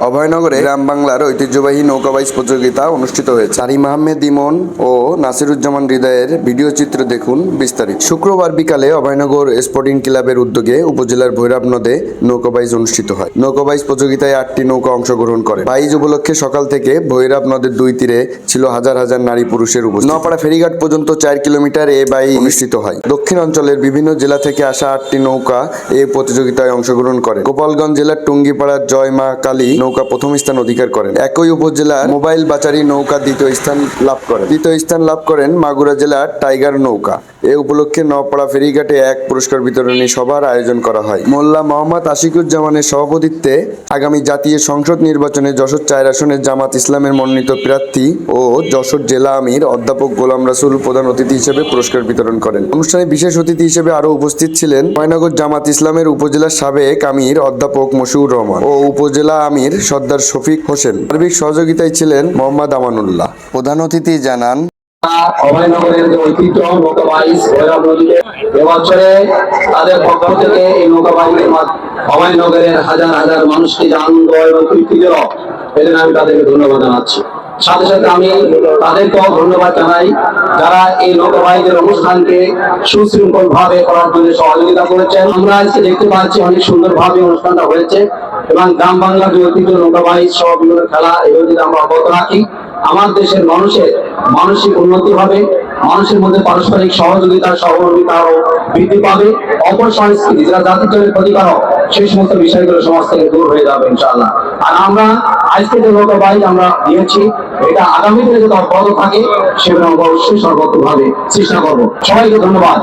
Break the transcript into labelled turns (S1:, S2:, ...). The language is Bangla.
S1: অভয়নগরে গ্রাম বাংলার ঐতিহ্যবাহী নৌকাবাইজ প্রতিযোগিতা অনুষ্ঠিত হয়েছে। সারিম আহমেদ ইমন ও নাসিরুজ্জামান হৃদয়ের ভিডিও চিত্র দেখুন বিস্তারিত। শুক্রবার বিকালে অভয়নগর স্পোর্টিং ক্লাবের উদ্যোগে উপজেলার ভৈরব নদে নৌকাবাইজ অনুষ্ঠিত হয়। নৌকাবাইজ প্রতিযোগিতায় আটটি নৌকা অংশগ্রহণ করে। বাইজ উপলক্ষে সকাল থেকে ভৈরব নদের দুই তীরে ছিল হাজার হাজার নারী পুরুষের উপস্থিত। নপাড়া ফেরিঘাট পর্যন্ত চার কিলোমিটার এ বাই অনুষ্ঠিত হয়। দক্ষিণ অঞ্চলের বিভিন্ন জেলা থেকে আসা আটটি নৌকা এ প্রতিযোগিতায় অংশগ্রহণ করে। গোপালগঞ্জ জেলার টুঙ্গিপাড়ার জয় মা কালী নৌকা প্রথম স্থান অধিকার করেন। একই উপজেলার মোবাইল বাচারি নৌকা দ্বিতীয় স্থান লাভ করেন। দ্বিতীয় স্থান লাভ করেন মাগুরা জেলার টাইগার নৌকা। এ উপলক্ষে নপাড়া ফেরিঘাটে এক পুরস্কার বিতরণী সভার আয়োজন করা হয়। মোল্লা মোহাম্মদ আশিকুজ্জামানের সভাপতিত্বে আগামী জাতীয় সংসদ নির্বাচনে যশোর চার আসনের জামাত ইসলামের মনোনীত প্রার্থী ও যশোর জেলা আমির অধ্যাপক গোলাম রাসুল প্রধান অতিথি হিসেবে পুরস্কার বিতরণ করেন। অনুষ্ঠানে বিশেষ অতিথি হিসেবে আরও উপস্থিত ছিলেন ময়নগর জামাত ইসলামের উপজেলার সাবেক আমির অধ্যাপক মশিউর রহমান ও উপজেলা আমির সর্দার শফিক হোসেন। সার্বিক সহযোগিতায় ছিলেন মোহাম্মদ আমানুল্লাহ। প্রধান অতিথি জানান
S2: অভয়নগরের যে ঐতিহ্য নৌকাবাইজ ভৈরব এবছরে তাদের পক্ষ থেকে এই নৌকাবাইজের মাধ্যমে অভয়নগরের হাজার হাজার মানুষকে যে আনন্দ এবং তৃপ্তি দিল এই জন্য আমি তাদেরকে ধন্যবাদ জানাচ্ছি। সাথে সাথে আমি তাদেরকেও ধন্যবাদ জানাই যারা এই নৌকাবাহিনীর অনুষ্ঠানকে সুশৃঙ্খল ভাবে করার জন্য সহযোগিতা করেছেন। আমরা আজকে দেখতে পাচ্ছি অনেক সুন্দর ভাবে অনুষ্ঠানটা হয়েছে এবং গ্রাম বাংলার যে ঐতিহ্য নৌকাবাহী সহ বিভিন্ন খেলা এগুলো যদি আমরা অবগত রাখি আমার দেশের মানুষের মানসিক উন্নতি হবে, মানুষের মধ্যে পারস্পরিক সহযোগিতা আরও বৃদ্ধি পাবে, অপর সংস্কৃতি, যারা জাতির জন্য ক্ষতিকারক, সেই সমস্ত বিষয়গুলো সমাজ থেকে দূর হয়ে যাবে, ইনশাআল্লাহ। আর আমরা আজকে যে নৌকাবাহী আমরা দিয়েছি, এটা আগামী দিনে যদি অব্যাহত থাকে সেটা আমরা অবশ্যই সর্বোত্তভাবে চেষ্টা করব। সবাইকে ধন্যবাদ।